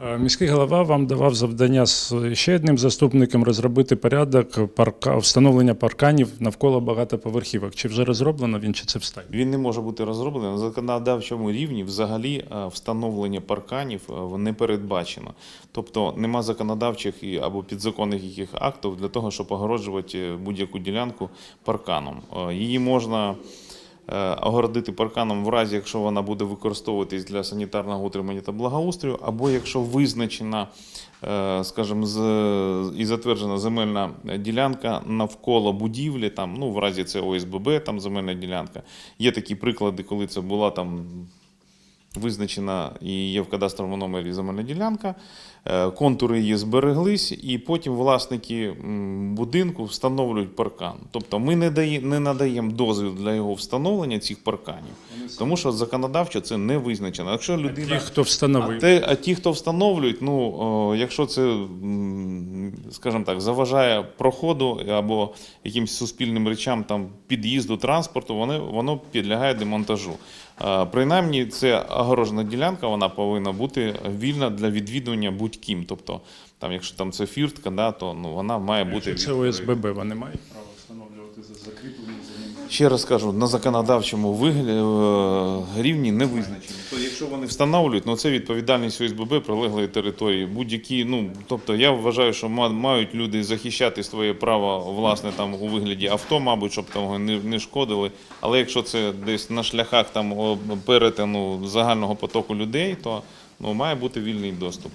Е, Міський голова вам давав завдання з ще одним заступником розробити порядок парка, встановлення парканів навколо багатоповерхівок. Чи вже розроблено він, чи це встань? Він не може бути розроблений на законодавчому рівні. Взагалі е, встановлення парканів е, не передбачено. Тобто нема законодавчих або підзаконних яких актів для того, щоб огороджувати будь-яку ділянку парканом. Її можна огородити парканом в разі, якщо вона буде використовуватись для санітарного утримання та благоустрою, або якщо визначена, е, скажімо, з- і затверджена земельна ділянка навколо будівлі, там, ну, в разі це ОСББ, там земельна ділянка. Є такі приклади, коли це була там визначена і є в кадастровому номері земельна ділянка, е, контури її збереглись, і потім власники будинку встановлюють паркан. Тобто ми не, дає, не надаємо дозвіл для його встановлення цих парканів, тому що законодавчо це не визначено. Якщо Ті, людина хто а, встановив. те, а ті, хто встановлюють, ну якщо це, скажімо так, заважає проходу або якимось суспільним речам там під'їзду транспорту, вони, воно підлягає демонтажу. Принаймні, це огорожена ділянка, вона повинна бути вільна для відвідування будь-ким. Тобто, там, якщо там це фіртка, да, то ну, вона має бути це. ОСББ, вони мають закріплені за ним. Ще раз кажу, на законодавчому е, рівні не визначені. То якщо вони встановлюють, ну це відповідальність ОСББ прилеглої території. Будь-які, ну тобто я вважаю, що мають люди захищати своє право власне там у вигляді авто, мабуть, щоб там не, не шкодили. Але якщо це десь на шляхах там перетину загального потоку людей, то ну має бути вільний доступ.